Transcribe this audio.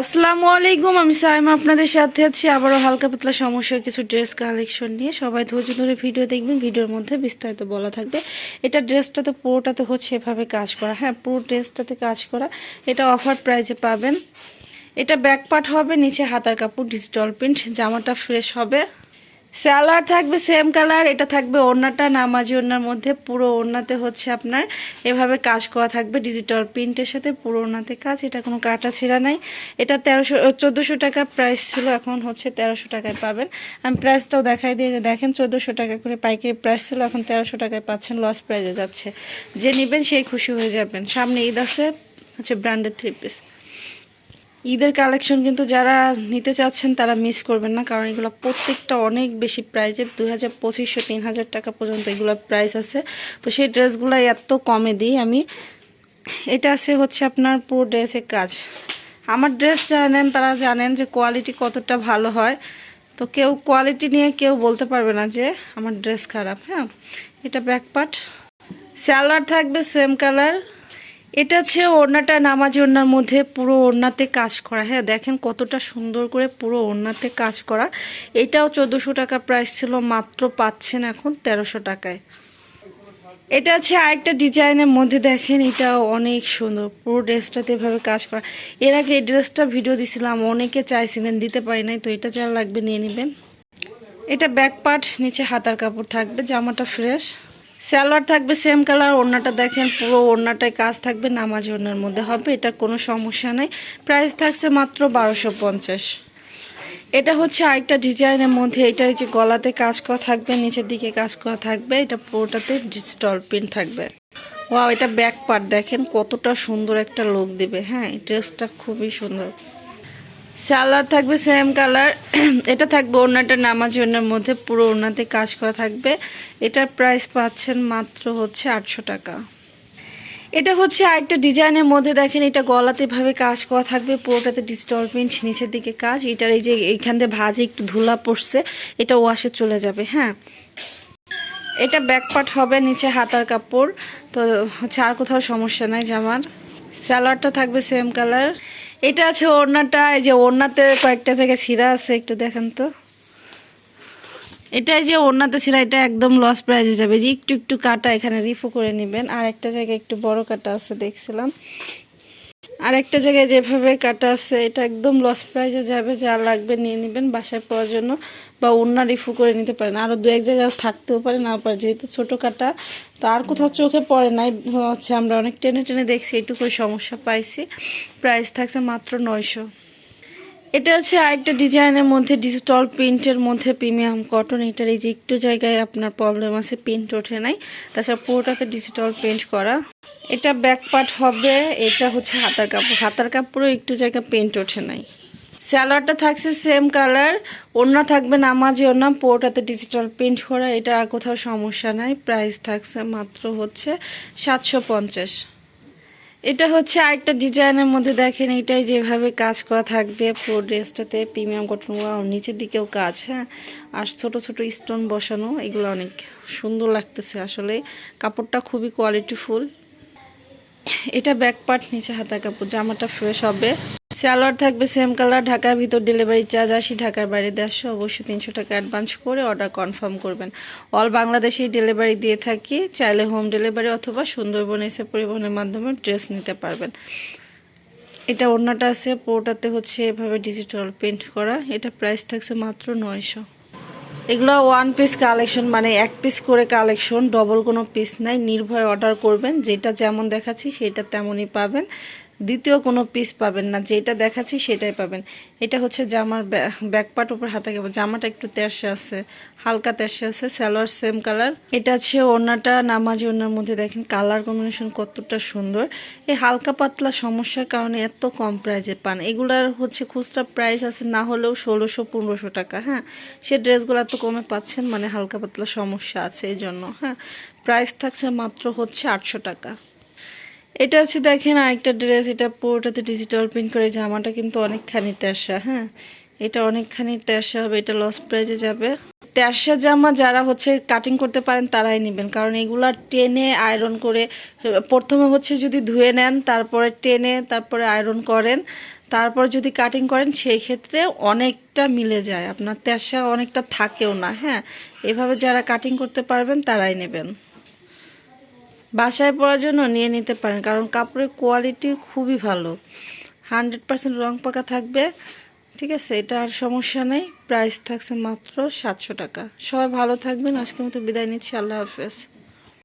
আসসালামু আলাইকুম, আমি সাইমা আপনাদের সাথে আছি। আবারও হালকা পাতলা সমস্যা কিছু ড্রেস কালেকশন নিয়ে। সবাই ধৈর্য ধরে ভিডিও দেখবেন, ভিডিওর মধ্যে বিস্তারিত বলা থাকবে। এটা ড্রেসটা তো পুরোটা তো হচ্ছে এভাবে কাজ করা। হ্যাঁ পুরো ড্রেসটাতে কাজ করা। এটা অফার প্রাইজে পাবেন। এটা ব্যাক পার্ট হবে, নিচে হাতার কাপড় ডিজিটাল প্রিন্ট জামাটা ফ্রেশ হবে। স্যালার থাকবে সেম কালার এটা থাকবে ওড়নাটা, নামাজি ওড়নার মধ্যে পুরো ওড়নাতে হচ্ছে আপনার, এভাবে কাজ করা থাকবে ডিজিটাল প্রিন্টের সাথে পুরো ওড়নাতে কাজ, এটা কোনো কাটা ছিঁড়া নাই। এটা তেরোশো চোদ্দোশো টাকা প্রাইস ছিল, এখন হচ্ছে তেরোশো টাকায় পাবেন। আমি প্রাইসটাও দেখাই দিয়ে দেখেন চোদ্দোশো টাকা করে পাইকারি প্রাইস ছিল, এখন তেরোশো টাকায় পাচ্ছেন লস প্রাইজে যাচ্ছে। যে নেবেন সেই খুশি হয়ে যাবেন। সামনে ঈদ আছে, হচ্ছে ব্র্যান্ডেড থ্রি পিস ঈদের কালেকশন কিন্তু যারা নিতে চাচ্ছেন তারা মিস করবেন না, কারণ এগুলো প্রত্যেকটা অনেক বেশি প্রাইজের দুই হাজার পঁচিশশো, তিন হাজার টাকা পর্যন্ত এগুলোর প্রাইস আছে। তো সেই ড্রেসগুলো এত কমে দিই আমি। এটা আছে হচ্ছে আপনার পুরো ড্রেসের কাজ। আমার ড্রেস যারা নেন তারা জানেন যে কোয়ালিটি কতটা ভালো হয়। তো কেউ কোয়ালিটি নিয়ে কেউ বলতে পারবে না যে আমার ড্রেস খারাপ হ্যাঁ? এটা ব্যাকপার্ট স্যালার থাকবে সেম কালার এটা হচ্ছে ওড়নাটা নামাজ ওড়নার মধ্যে পুরো ওড়নাতে কাজ করা। হ্যাঁ দেখেন কতটা সুন্দর করে পুরো ওড়নাতে কাজ করা। এটাও চোদ্দোশো টাকা প্রাইস ছিল, মাত্র পাচ্ছেন এখন তেরোশো টাকায়। এটা হচ্ছে আরেকটা ডিজাইনের মধ্যে দেখেন এটা অনেক সুন্দর। পুরো ড্রেসটাতে এভাবে কাজ করা। এর আগে এই ড্রেসটা ভিডিও দিছিলাম, অনেকে চাইছিলেন, দিতে পারি নাই, তো এটা যারা লাগবে নিয়ে নেবেন। এটা ব্যাক পার্ট নিচে হাতার কাপড় থাকবে, জামাটা ফ্রেশ স্যালোয়ার থাকবে সেম কালার, ওড়নাটা দেখেন পুরো ওড়নাটায় কাজ থাকবে, নামাজ ওড়নার মধ্যে হবে এটা কোনো সমস্যা নেই। প্রাইস থাকছে মাত্র বারোশো পঞ্চাশ। এটা হচ্ছে আরেকটা ডিজাইনের মধ্যে এটা যে গলাতে কাজ করা থাকবে, নিচের দিকে কাজ করা থাকবে, এটা পুরোটাতে ডিজিটাল প্রিন্ট থাকবে। ওয়াও এটা ব্যাক পার্ট দেখেন, কতটা সুন্দর একটা লুক দেবে হ্যাঁ ড্রেসটা খুবই সুন্দর। সালার থাকবে সেম কালার এটা থাকবে ওড়নাটা নামাজ ওড়নার মধ্যে, পুরো ওনাতে কাজ করা থাকবে। এটার প্রাইস পাচ্ছেন মাত্র হচ্ছে আটশো টাকা। এটা হচ্ছে আরেকটা ডিজাইনের মধ্যে দেখেন, এটা গলাতে ভাবে কাজ করা থাকবে, পুরোটাতে ডিজিটাল নিচের দিকে কাজ। এটার এই যে এইখান দিয়ে ভাজে একটু ধুলা পড়ছে, এটা ওয়াশে চলে যাবে হ্যাঁ। এটা ব্যাক পার্ট হবে নিচে হাতার কাপড়। তো হচ্ছে আর কোথাও সমস্যা নাই জামার। স্যালাডটা থাকবে সেম কালার এটা আছে ওড়নাটা, এই যে ওড়নাতে কয়েকটা জায়গায় শিরা আছে, একটু দেখেন তো। এটা যে ওড়নাতে শিরা, এটা একদম লস প্রাইজে যাবে। যে একটু একটু কাটা এখানে রিফু করে নেবেন। আর একটা জায়গায় একটু বড় কাটা আছে, দেখছিলাম। আর একটা জায়গায় যেভাবে কাটা আছে, এটা একদম লস প্রাইজে যাবে, যা লাগবে নিয়ে নেবেন বাসায় পাওয়ার জন্য বা অন্য রিফু করে নিতে পারেন। আরও দু এক জায়গায় থাকতেও পারে, না পারে, যেহেতু ছোটো কাটা, তো আর কোথাও চোখে পড়ে নাই। হচ্ছে আমরা অনেক টেনে টেনে দেখছি, এইটুকুই সমস্যা পাইছি। প্রাইস থাকছে মাত্র নয়শো। এটা হচ্ছে আরেকটা ডিজাইনের মধ্যে ডিজিটাল প্রিন্টের মধ্যে প্রিমিয়াম কটন। এটার এই যে একটু জায়গায় আপনার প্রবলেম আছে, প্রিন্ট ওঠে নাই। তাছাড়া পুরোটাতে ডিজিটাল প্রিন্ট করা। এটা ব্যাক পার্ট হবে, এটা হচ্ছে হাতার কাপড়। হাতার কাপড়ও একটু জায়গায় প্রিন্ট ওঠে নাই। স্যালাডটা থাকছে সেম কালার ওড়না থাকবে নামাজি ওড়না, পুরোটাতে ডিজিটাল প্রিন্ট করা। এটা আর কোথাও সমস্যা নাই প্রাইস থাকছে মাত্র হচ্ছে সাতশো পঞ্চাশ। এটা হচ্ছে আরেকটা ডিজাইনের মধ্যে দেখেন এটাই যেভাবে কাজ করা থাকবে, পুরো ড্রেসটাতে প্রিমিয়াম কটন নিচের দিকেও কাজ হ্যাঁ? আর ছোট ছোট স্টোন বসানো, এগুলো অনেক সুন্দর লাগতেছে আসলে। কাপড়টা খুবই কোয়ালিটিফুল এটা ব্যাক পার্ট নিচে হাতা কাপড়, জামাটা ফ্রেশ হবে। সালোয়ার থাকবে সেম কালার ঢাকার ভিতর ডেলিভারি চার্জ আসি, ঢাকার বাইরে দেড়শো অবশ্যই তিনশো টাকা অ্যাডভান্স করে অর্ডার কনফার্ম করবেন। অল বাংলাদেশেই ডেলিভারি দিয়ে থাকি, চাইলে হোম ডেলিভারি অথবা সুন্দরবন এসে পরিবহনের মাধ্যমে ড্রেস নিতে পারবেন। এটা অন্যটা আছে, পুরোটাতে হচ্ছে এভাবে ডিজিটাল প্রিন্ট করা, এটা প্রাইস থাকছে মাত্র নয়শো। এগুলো ওয়ান পিস কালেকশন মানে এক পিস করে কালেকশন ডবল কোনো পিস নাই, নির্ভয় অর্ডার করবেন, যেটা যেমন দেখাচ্ছি সেটা তেমনই পাবেন। দ্বিতীয় কোনো পিস পাবেন না, যেটা দেখাচ্ছি সেটাই পাবেন। এটা হচ্ছে জামার ব্যাক পার্ট উপর হাতে গেবে, জামাটা একটু তেরসে আছে, হালকা তেরসে আছে, সালোয়ার সেম কালার এটা হচ্ছে ওড়নাটা, নামাজি ওড়নার মধ্যে দেখেন কালার কম্বিনেশন কতটা সুন্দর। এই হালকা পাতলা সমস্যার কারণে এত কম প্রাইজে পান। এগুলার হচ্ছে খুচরা প্রাইস আছে, না হলেও ষোলোশো, পনেরোশো টাকা হ্যাঁ? সে ড্রেসগুলো এত কমে পাচ্ছেন মানে হালকা পাতলা সমস্যা আছে এই জন্য হ্যাঁ? প্রাইস থাকছে মাত্র হচ্ছে আটশো টাকা। এটা হচ্ছে দেখেন আরেকটা ড্রেস এটা পুরোটাতে ডিজিটাল প্রিন্ট করে, জামাটা কিন্তু অনেকখানি তেরসা হ্যাঁ? এটা অনেকখানি তেরসা হবে, এটা লস প্রাইজে যাবে। তেরসা জামা যারা হচ্ছে কাটিং করতে পারেন, তারাই নেবেন, কারণ এগুলা টেনে আয়রন করে, প্রথমে হচ্ছে যদি ধুয়ে নেন, তারপরে টেনে, তারপরে আয়রন করেন, তারপর যদি কাটিং করেন সেই ক্ষেত্রে অনেকটা মিলে যায়। আপনার তেসা অনেকটা থাকেও না হ্যাঁ? এভাবে যারা কাটিং করতে পারবেন, তারাই নেবেন। বাসায় পরার জন্য নিয়ে নিতে পারেন, কারণ কাপড়ের কোয়ালিটি খুবই ভালো। হান্ড্রেড পার্সেন্ট রং পাকা থাকবে, ঠিক আছে? এটা আর সমস্যা নেই প্রাইস থাকছে মাত্র সাতশো টাকা। সবাই ভালো থাকবেন আজকে মতো বিদায় নিচ্ছি, আল্লাহ হাফেজ।